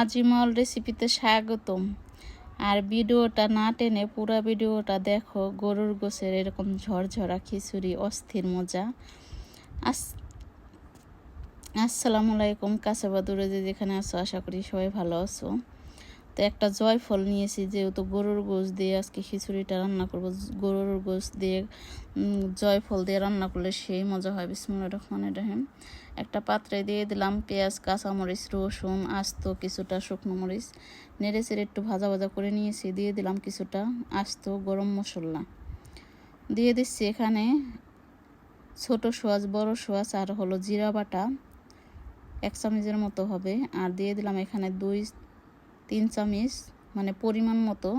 আজিমল রেসিপিতে স্বাগতম। আর ভিডিওটা না টেনে পুরো ভিডিওটা দেখো, গরুর গোছের এরকম ঝরঝরা খিচুড়ি, অস্থির মজা। আস আসসালামু আলাইকুম কাছে বা দূরে যে যেখানে আছো, আশা করি সবাই ভালো আছো। তো একটা জয়ফল নিয়েছি যেহেতু গরুর গোশ দিয়ে আজকে খিচুড়িটা রান্না করব। গরুর গোশ দিয়ে জয়ফল দিয়ে রান্না করলে সেই মজা হয়। বিসমুল্লাহ রহমান রহিম। একটা পাত্রে দিয়ে দিলাম পেঁয়াজ, কাঁচামরিচ, রসুন, আস্ত কিছুটা শুকনো মরিচ। নেড়ে চেড়ে একটু ভাজা ভাজা করে নিয়েছি। দিয়ে দিলাম কিছুটা আস্ত গরম মশলা। দিয়ে দিচ্ছি এখানে ছোট সোয়াজ, বড় সোয়াজ আর হলো জিরা বাটা। এক চামচের মতো হবে। আর দিয়ে দিলাম এখানে দুই তিন চামচ মানে পরিমাণ মতো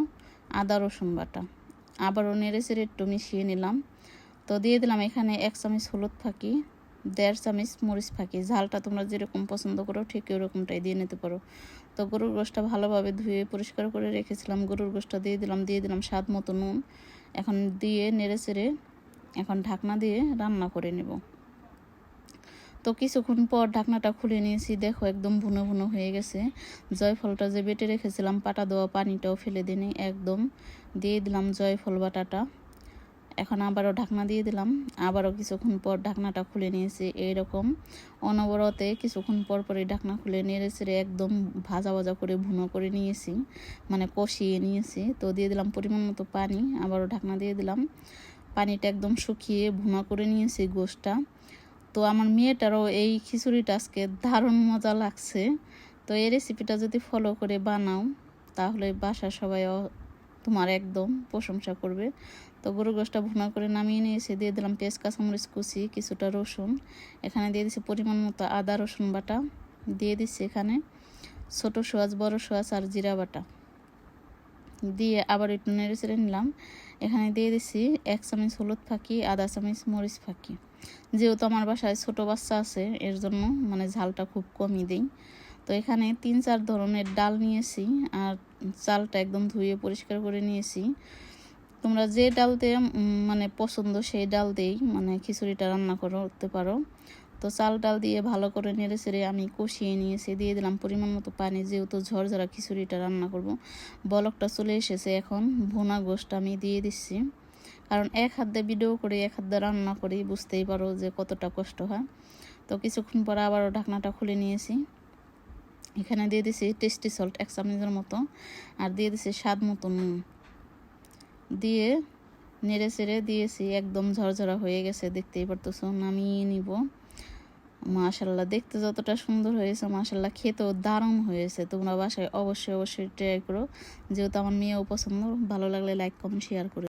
আদা রসুন বাটা। আবারও নেড়ে চেড়ে একটু মিশিয়ে নিলাম। তো দিয়ে দিলাম, এখানে এক চামচ হলুদ ফাঁকি, দেড় চামচ মরিচ ফাঁকি। ঝালটা তোমরা যেরকম পছন্দ করো, ঠিক ওরকমটাই দিয়ে নিতে পারো। তো গরুর গোশটা ভালোভাবে ধুয়ে পরিষ্কার করে রেখেছিলাম। গরুর গোশটা দিয়ে দিলাম দিয়ে দিলাম স্বাদ মতো নুন। এখন দিয়ে নেড়ে চেড়ে, এখন ঢাকনা দিয়ে রান্না করে নেব। তো কিছুক্ষণ পর ঢাকনাটা খুলে নিয়েছি। দেখো একদম ভুনো ভুনো হয়ে গেছে। জয়ফলটা যে বেটে রেখেছিলাম, পাটা দেওয়া পানিটাও ফেলে দিনি একদম। দিয়ে দিলাম জয়ফল বাটাটা। এখন আবারও ঢাকনা দিয়ে দিলাম। আবারও কিছুক্ষণ পর ঢাকনাটা খুলে নিয়েছি এইরকম। অনবরতে কিছুক্ষণ পর পরই ঢাকনা খুলে নেড়ে চেড়ে একদম ভাজা ভাজা করে ভুনো করে নিয়েছি মানে কষিয়ে নিয়েছি। তো দিয়ে দিলাম পরিমাণ মতো পানি, আবারও ঢাকনা দিয়ে দিলাম। পানিটা একদম শুকিয়ে ভুনা করে নিয়েছি গোশটা তো আমার মেয়েটারও এই খিচুড়িটা আজকে দারুণ মজা লাগছে। তো এই রেসিপিটা যদি ফলো করে বানাও, তাহলে বাসা সবাই তোমার একদম প্রশংসা করবে। তো গরু গোশটা ভুনা করে নামিয়ে নিয়েছি, দিয়ে দিলাম পেঁয়াজ, কাঁচামরিচ কুচি, কিছুটা রসুন। এখানে দিয়ে দিচ্ছি পরিমাণ মতো আদা, রসুন বাটা। দিয়ে দিচ্ছি এখানে ছোট সোয়াজ, বড় সোয়াজ আর জিরা বাটা। দিয়ে আবার একটু নেড়ে চেড়ে নিলাম। এখানে দিয়ে দিচ্ছি এক চামচ হলুদ ফাঁকি, আধা চামচ মরিচ ফাঁকি। যেহেতু আমার বাসায় ছোট বাচ্চা আছে, এর জন্য মানে ঝালটা খুব কমই দিই। তো এখানে তিন চার ধরনের ডাল নিয়েছি আর চালটা একদম ধুয়ে পরিষ্কার করে নিয়েছি। তোমরা যে ডাল দিয়ে মানে পছন্দ সেই ডাল দিয়েই মানে খিচুড়িটা রান্না করতে পারো। তো চাল ডাল দিয়ে ভালো করে নেড়ে চেড়ে আমি কষিয়ে নিয়েছি, দিয়ে দিলাম পরিমাণ মতো পানি, যেহেতু ঝরঝরা খিচুড়িটা রান্না করব। বলকটা চলে এসেছে এখন, ভুনা গোশটা আমি দিয়ে দিচ্ছি। কারণ এক হাত দিয়ে ভিডিও করি, এক হাত দিয়ে রান্না করি, বুঝতেই পারো যে কতটা কষ্ট হয়। তো কিছুক্ষণ পর আবারও ঢাকনাটা খুলে নিয়েছি। এখানে দিয়ে দিছি টেস্টি সল্ট এক চামচের মতো। আর দিয়ে দিছি স্বাদ মতো নুন। দিয়ে নেড়ে চেড়ে দিয়েছি, একদম ঝরঝরা হয়ে গেছে, দেখতেই পারতেছো, নামিয়ে নিব। মাশাল্লাহ, দেখতে যতটা সুন্দর হয়েছে, মাশাল্লাহ, খেতেও দারুণ হয়েছে। তোমরা বাসায় অবশ্যই অবশ্যই ট্রাই করো। যেহেতু আমার মেয়েও পছন্দ, ভালো লাগলে লাইক কমেন্ট শেয়ার করে